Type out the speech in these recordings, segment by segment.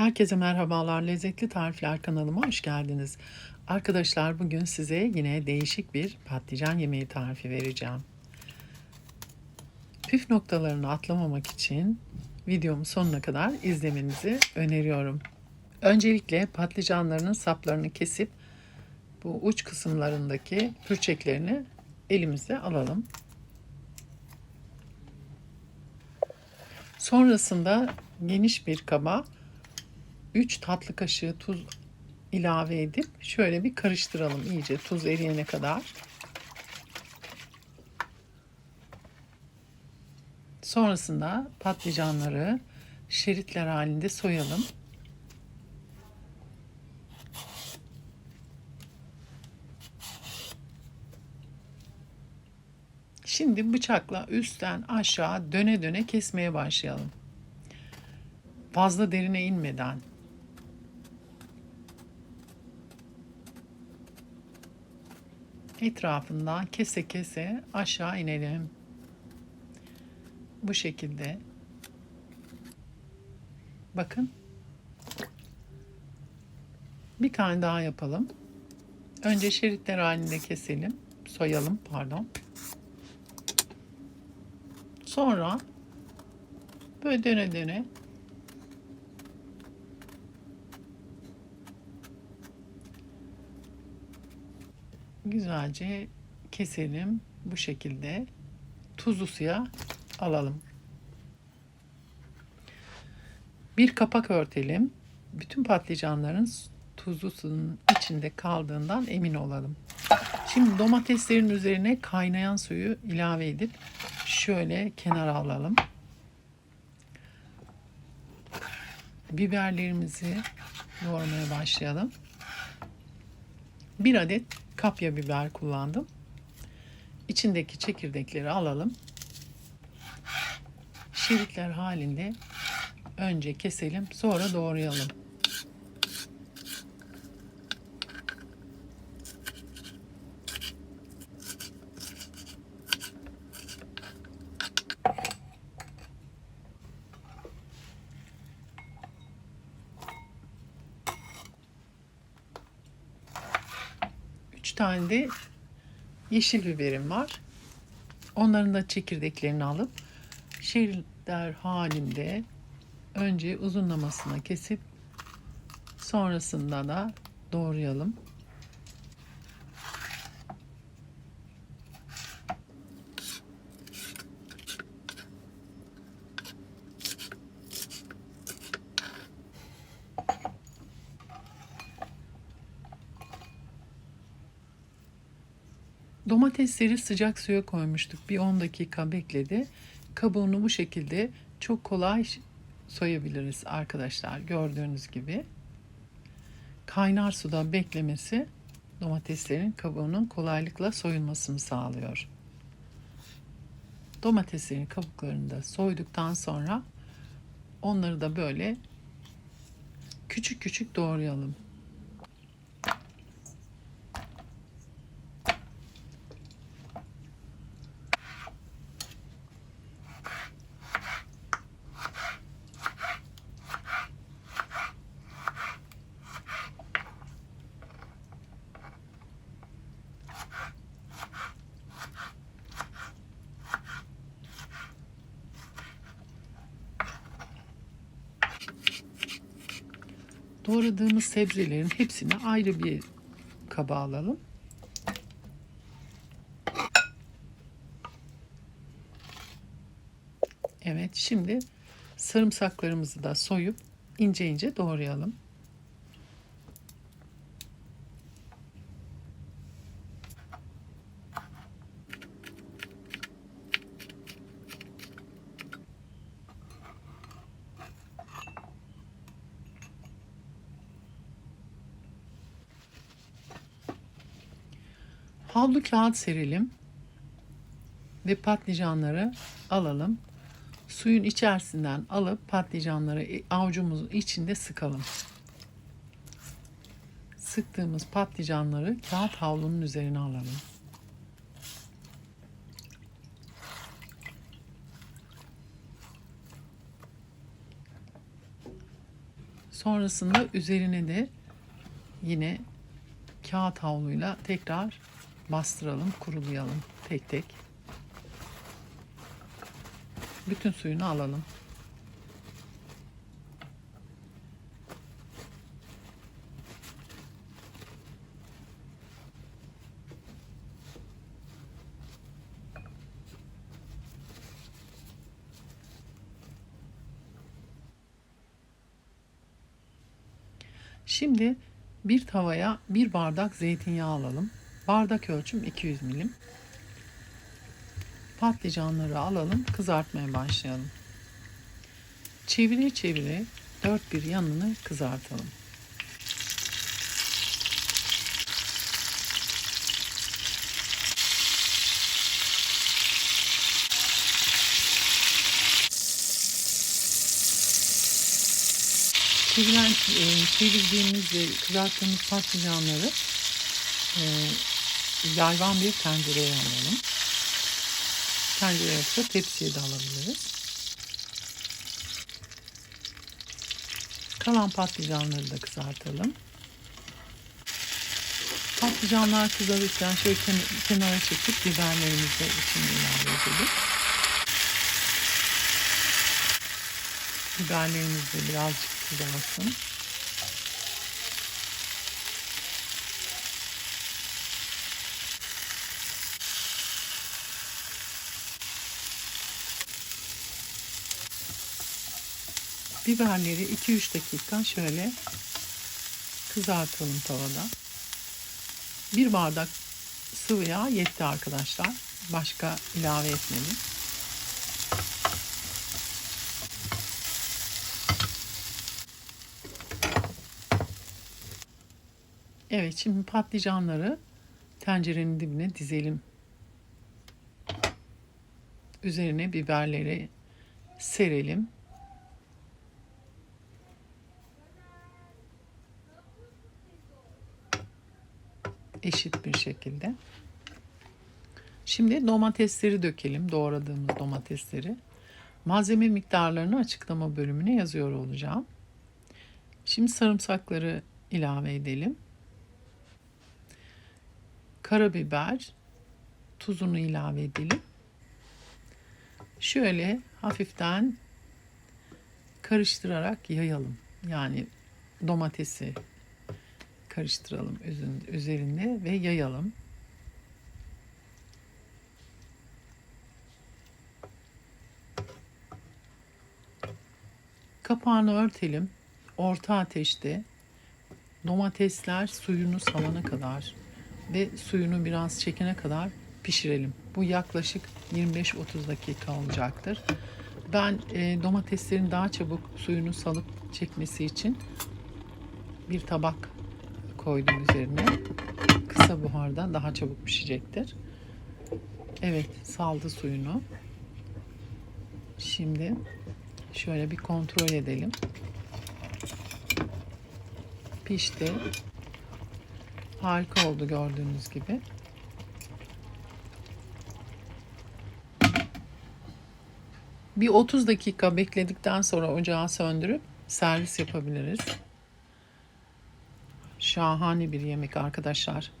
Herkese merhabalar. Lezzetli Tarifler kanalıma hoş geldiniz. Arkadaşlar bugün size yine değişik bir patlıcan yemeği tarifi vereceğim. Püf noktalarını atlamamak için videomu sonuna kadar izlemenizi öneriyorum. Öncelikle patlıcanlarının saplarını kesip bu uç kısımlarındaki pürçeklerini elimize alalım. Sonrasında geniş bir kaba 3 tatlı kaşığı tuz ilave edip şöyle bir karıştıralım iyice tuz eriyene kadar. Sonrasında patlıcanları şeritler halinde soyalım. Şimdi bıçakla üstten aşağı döne döne kesmeye başlayalım. Fazla derine inmeden. Etrafından kese kese aşağı inelim. Bu şekilde. Bakın. Bir tane daha yapalım. Önce şeritler halinde keselim. Soyalım pardon. Sonra böyle döne döne güzelce keselim bu şekilde tuzlu suya alalım. Bir kapak örtelim. Bütün patlıcanların tuzlu suyun içinde kaldığından emin olalım. Şimdi domateslerin üzerine kaynayan suyu ilave edip şöyle kenara alalım. Biberlerimizi doğramaya başlayalım. Bir adet kapya biber kullandım. İçindeki çekirdekleri alalım. Şeritler halinde önce keselim, sonra doğrayalım. Üç tane de yeşil biberim var. Onların da çekirdeklerini alıp şeritler halinde önce uzunlamasına kesip sonrasında da doğrayalım. Domatesleri sıcak suya koymuştuk. Bir 10 dakika bekledi. Kabuğunu bu şekilde çok kolay soyabiliriz arkadaşlar. Gördüğünüz gibi. Kaynar suda beklemesi domateslerin kabuğunun kolaylıkla soyulmasını sağlıyor. Domateslerin kabuklarını da soyduktan sonra onları da böyle küçük küçük doğrayalım. Doğradığımız sebzelerin hepsini ayrı bir kaba alalım. Evet, şimdi sarımsaklarımızı da soyup ince ince doğrayalım. Havlu kağıt serelim ve patlıcanları alalım. Suyun içerisinden alıp patlıcanları avucumuzun içinde sıkalım. Sıktığımız patlıcanları kağıt havlunun üzerine alalım. Sonrasında üzerine de yine kağıt havluyla tekrar bastıralım, kurulayalım tek tek. Bütün suyunu alalım. Şimdi bir tavaya bir bardak zeytinyağı alalım. Bardak ölçüm 200 milim. Patlıcanları alalım, kızartmaya başlayalım. Çevire çevire dört bir yanını kızartalım. Çeviren, e, çevirdiğimiz ve kızarttığımız patlıcanları e, yayvan bir tencereye alalım. Tencere yoksa tepsiye de alabiliriz. Kalan patlıcanları da kızartalım. Patlıcanlar kızarırken şöyle ken- kenara çekip biberlerimizi içine ilave edelim. Biberlerimiz de birazcık kızarsın. Biberleri 2-3 dakika şöyle kızartalım tavada. Bir bardak sıvı yağ yetti arkadaşlar. Başka ilave etmedim. Evet şimdi patlıcanları tencerenin dibine dizelim. Üzerine biberleri serelim. Eşit bir şekilde. Şimdi domatesleri dökelim. Doğradığımız domatesleri. Malzeme miktarlarını açıklama bölümüne yazıyor olacağım. Şimdi sarımsakları ilave edelim. Karabiber, tuzunu ilave edelim. Şöyle hafiften karıştırarak yayalım. Yani domatesi karıştıralım üzerinde ve yayalım. Kapağını örtelim. Orta ateşte domatesler suyunu salana kadar ve suyunu biraz çekene kadar pişirelim. Bu yaklaşık 25-30 dakika olacaktır. Ben e, domateslerin daha çabuk suyunu salıp çekmesi için bir tabak koydum üzerine. Kısa buharda daha çabuk pişecektir. Evet saldı suyunu. Şimdi şöyle bir kontrol edelim. Pişti. Harika oldu gördüğünüz gibi. Bir 30 dakika bekledikten sonra ocağı söndürüp servis yapabiliriz. Şahane bir yemek arkadaşlar.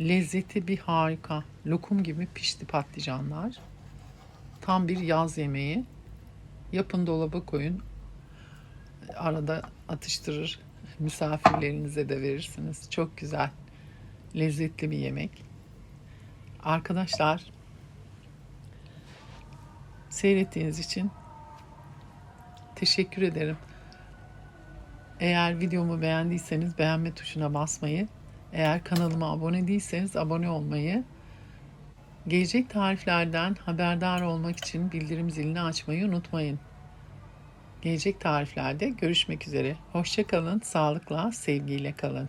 Lezzeti bir harika. Lokum gibi pişti patlıcanlar. Tam bir yaz yemeği. Yapın dolaba koyun. Arada atıştırır. Misafirlerinize de verirsiniz. Çok güzel. Lezzetli bir yemek. Arkadaşlar seyrettiğiniz için teşekkür ederim. Eğer videomu beğendiyseniz beğenme tuşuna basmayı, eğer kanalıma abone değilseniz abone olmayı, gelecek tariflerden haberdar olmak için bildirim zilini açmayı unutmayın. Gelecek tariflerde görüşmek üzere. Hoşçakalın, sağlıkla, sevgiyle kalın.